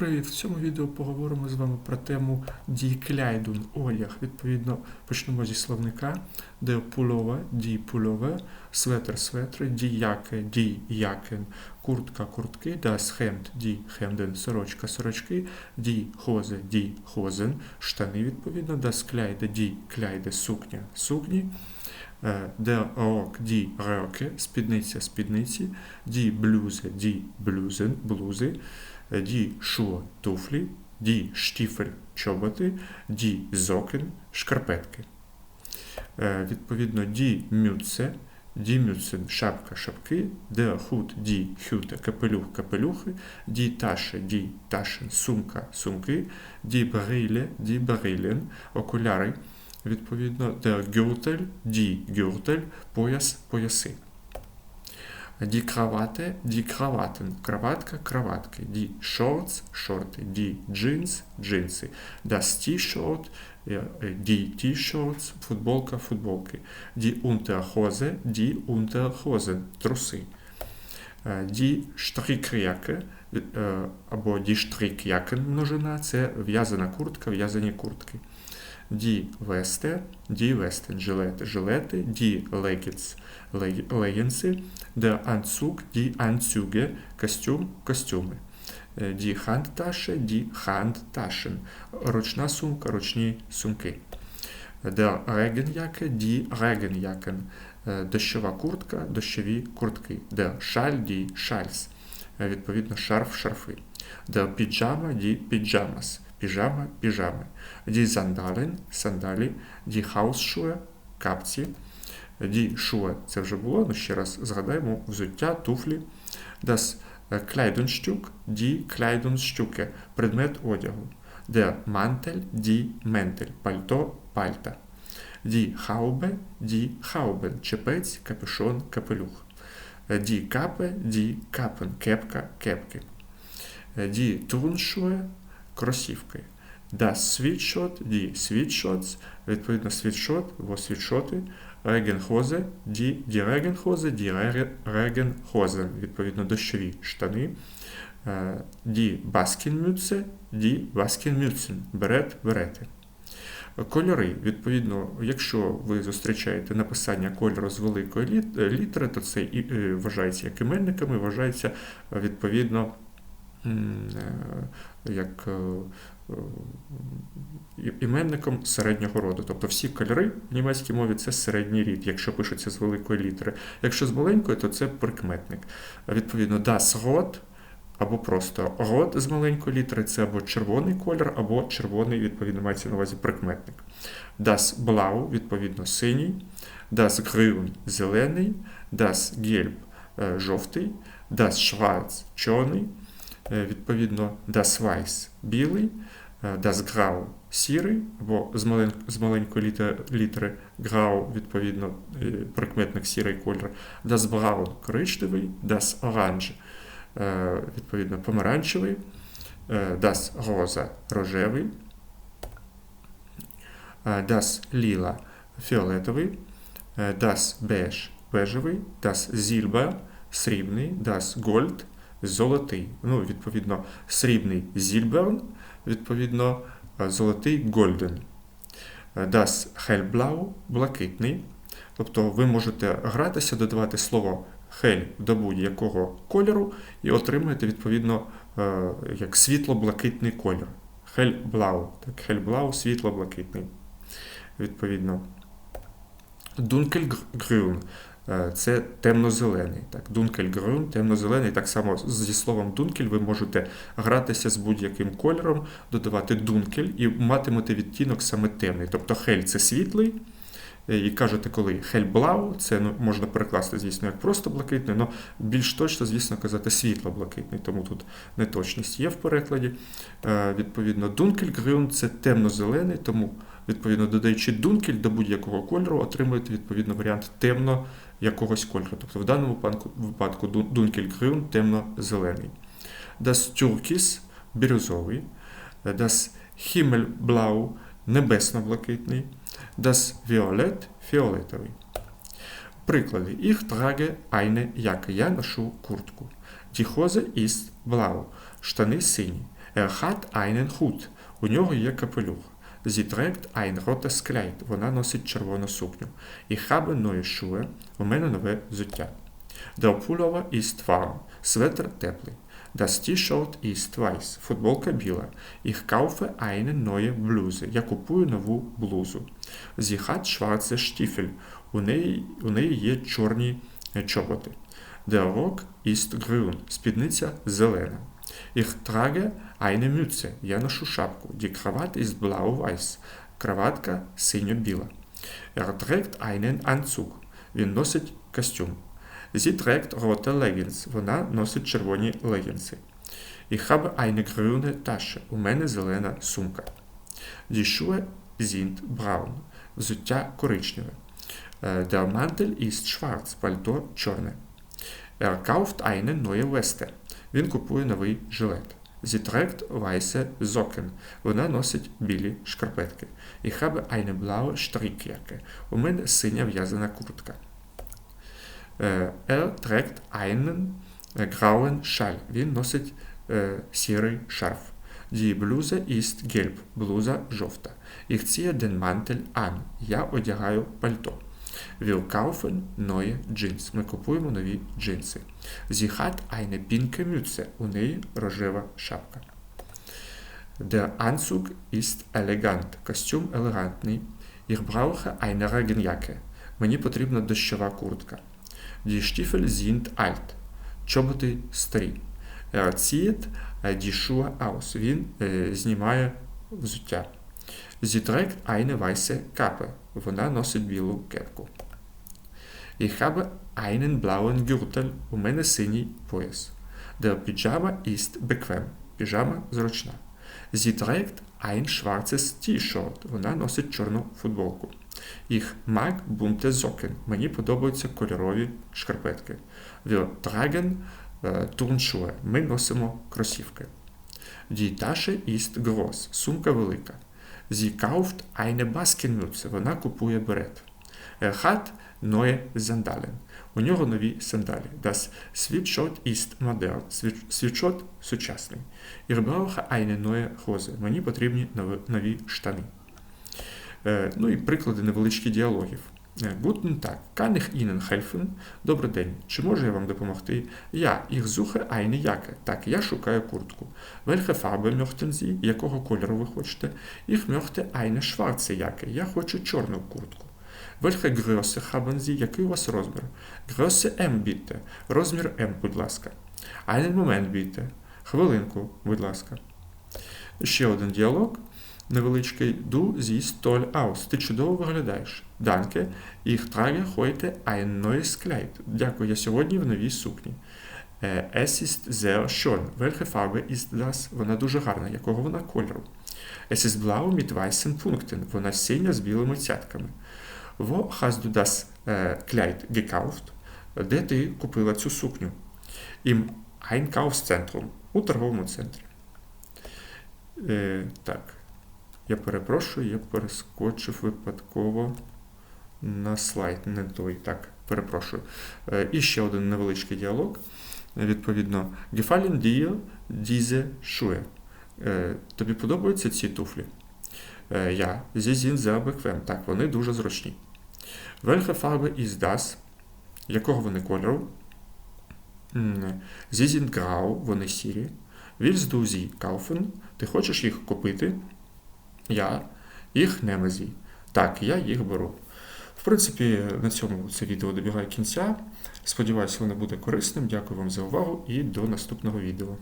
привіт! В цьому відео поговоримо з вами про тему дійкляйдун, одяг. Відповідно, почнемо зі словника, де пульове, дій пульове, светр, светри, діяке, дій якен, куртка, куртки, das хемд, дій хемден, сорочка, сорочки, дій хозе, дій хозен, штани, відповідно, das кляйде, дій кляйде, сукня, сукні. Е, Der рок, ді роки, спідниця, спідниці, ді блюзи, ді блюзен, блузи, ді шуо, туфлі, ді штіфель, чоботи, ді зокен, шкарпетки. Е, Відповідно, ді мюце, ді мюцен, шапка, шапки, де худ, ді хюте, капелюх, капелюхи, ді таше, ді ташен, сумка, сумки, ді бриле, ді брилен, окуляри, відповідно, der Gürtel, die Gürtel, пояс, пояси. Die Krawatte, die Krawatten, краватка, краватки. Die Shorts, шорти. Die Jeans, джинси. Das T-Shirt, е, е, die T-Shirts, футболка, футболки. Die Unterhose, die Unterhosen, труси. Е, Die Strickjacke, е, або die Strickjacken множина, це в'язана куртка, в'язані куртки. Ді весте, ді вестен, жилети, жилети, ді легіц, легінси, де анцуг, ді анцюге, костюм, костюми. Е, Ді хандташе, ді хандташен, ручна сумка, ручні сумки. Де регеняке, ді регенякен, Е, дощова куртка, дощові куртки. Де шаль, ді шальс, Е, відповідно шарф, шарфи. Де піджама, ді піджамас, піжама, піжами. Die Sandalen, сандалі, капці, die Schuhe, це вже було, ну ще раз згадаємо, взуття, туфлі, das Kleidungsstück, die Kleidungsstücke, предмет одягу, der Mantel, die Mäntel, пальто, пальта, Hauben, чепець, капюшон, капелюх, die Kappe, die Kappen, кепка, кепки, die Turnschuhe, кросівки, Das Sweatshirt, die Sweatshirts, відповідно світшот або світшоти, Regenhose, die, die Regenhose, die Regen- відповідно дощові штани, Е, die Baskenmütze, die Baskenmützen, берет, берети. Кольори, відповідно, якщо ви зустрічаєте написання кольору з великої літери, то це і е, вважається як іменниками, вважається відповідно як е, е, іменником середнього роду. Тобто всі кольори в німецькій мові це середній рід, якщо пишеться з великої літери. Якщо з маленької, то це прикметник. Відповідно, das Rot або просто рот з маленької літери це або червоний колір, або червоний, відповідно, мається на увазі прикметник. Das Blau, відповідно, синій, das Grün – зелений, das Gelb е, – жовтий, das Schwarz – чорний, е, відповідно, das Weiß – білий, е, das Grau – сірий, або з, мален... з маленької літери, Grau, відповідно, е, прикметник сірий колір, das Braun – коричневий, das Orange – е, відповідно, помаранчевий, е, das Rosa – рожевий, е, das Lila – фіолетовий, е, das Beige – бежевий, das Silber – срібний, das Gold – золотий. Ну, відповідно, срібний Silbern, відповідно, е, золотий. Е, Das Hellblau – блакитний. Тобто ви можете гратися, додавати слово хель до будь-якого кольору і отримаєте відповідно е, як світло-блакитний колір. Хельблау. Так, хельблау світло-блакитний. Відповідно. Дункельгрюн це темно-зелений. Так, Дункельгрюн, темно-зелений. Так само зі словом дункель ви можете гратися з будь-яким кольором, додавати дункель і матимете відтінок саме темний. Тобто хель це світлий. Е, І кажете, коли хельблау, це ну, можна перекласти, звісно, як просто блакитний, але більш точно, звісно, казати світло-блакитний, тому тут неточність є в перекладі. Е, Відповідно, дункельгрюн це темно-зелений, тому, відповідно, додаючи дункель до будь-якого кольору, отримуєте відповідно варіант темно якогось кольору. Тобто в даному випадку, випадку дун- дункельгрюн темно-зелений. Das Türkis – бірюзовий, Das Himmelblau – небесно-блакитний, Das Violett – фіолетовий. Приклади. Ich trage eine Jacke. Я ношу куртку. Die Hose ist blau. Штани сині. Er hat einen Hut. У нього є капелюх. Sie trägt ein rotes Kleid. Вона носить червону сукню. Ich habe neue Schuhe. У мене нове. Der Pullover ist warm. Светр теплий. Das T-Shirt ist weiß. Футболка біла. Eine neue Bluse. Я купую нову блузу. Sie hat schwarze Stiefel. У неї, є чорні е, чоботи. Der Rock ist grün. Спідниця зелена. Ich trage eine Mütze. Я ношу шапку. Die Krawatte ist blau-weiß. Краватка синьо-біла. Er trägt einen Anzug. Він носить костюм. Sie trägt rote Leggings. Вона носить червоні легінси. Ich habe eine grüne Tasche. У мене зелена сумка. Die Schuhe sind braun. Взуття коричневе. Äh, Der Mantel ist schwarz. Пальто чорне. Er kauft eine neue Weste. Він купує новий жилет. Sie trägt weiße. Вона носить білі шкарпетки. Ich habe eine blaue Strickjacke. У мене синя в'язана куртка. Er trägt einen grauen Schal. Він носить е, сірий шарф. Die Bluse ist gelb. Блуза жовта. Ich ziehe den Mantel an. Я одягаю пальто. Wir kaufen neue Jeans. Ми купуємо нові джинси. Sie hat eine pinke Mütze. У неї рожева шапка. Der Anzug ist elegant. Костюм елегантний. Ich brauche eine Regenjacke. Мені потрібна дощова куртка. Die Stiefel sind alt. Чоботи старі. Er zieht äh, die Schuhe aus. Він е, знімає взуття. Sie trägt eine weiße Kappe. Вона носить білу кепку. Ich habe einen blauen Gürtel. У мене синій пояс. Der Pyjama ist bequem. Піжама зручна. Sie trägt ein schwarzes T-Shirt. Вона носить чорну футболку. Ich mag bunte Socken. Мені подобаються кольорові шкарпетки. Wir tragen äh, Turnschuhe. Ми носимо кросівки. Die Tasche ist groß. Сумка велика. Sie kauft eine Baskenmütze. Вона купує берет. Er hat neue Sandalen. У нього нові сандалі. Das Sweatshirt ist modern. Світ- Світшот сучасний. Ich brauche eine neue Hose. Мені потрібні нові, нові штани. Е, ну і приклади невеличких діалогів. Guten Tag. Kann ich Ihnen helfen? Добрий день. Чи можу я вам допомогти? Я, ich suche eine Jacke. Так, я шукаю куртку. Welche Farbe möchten Sie? Якого кольору ви хочете? Ich möchte eine schwarze Jacke. Я хочу чорну куртку. Welche Größe haben Sie? Який у вас розмір? Größe M, bitte. Розмір М, будь ласка. Einen Moment, bitte. Хвилинку, будь ласка. Ще один діалог невеличкий. Du siehst toll aus. Ти чудово виглядаєш. Kleid. Дякую, сьогодні в новій сукні. Е? Вона дуже гарна. Якого вона кольору? Вона синя з білими цятками. Äh? Де ти купила цю сукню? Im Einkaufszentrum. У торговому центрі. Е, так. Я перепрошую, я перескочив випадково на слайд, не той. Так, перепрошую. Е, і ще один невеличкий діалог. Відповідно, Gefallen dir diese Schuhe? Е, тобі подобаються ці туфлі? Е, я. Sie sind sehr bequem. Так, вони дуже зручні. Welche Farbe ist das? Якого вони кольору? Sie sind grau, вони сірі. Willst du sie kaufen? Ти хочеш їх купити? Я. Їх не sie. Так, я їх беру. В принципі, на цьому це відео добігає кінця. Сподіваюся, воно буде корисним. Дякую вам за увагу і до наступного відео.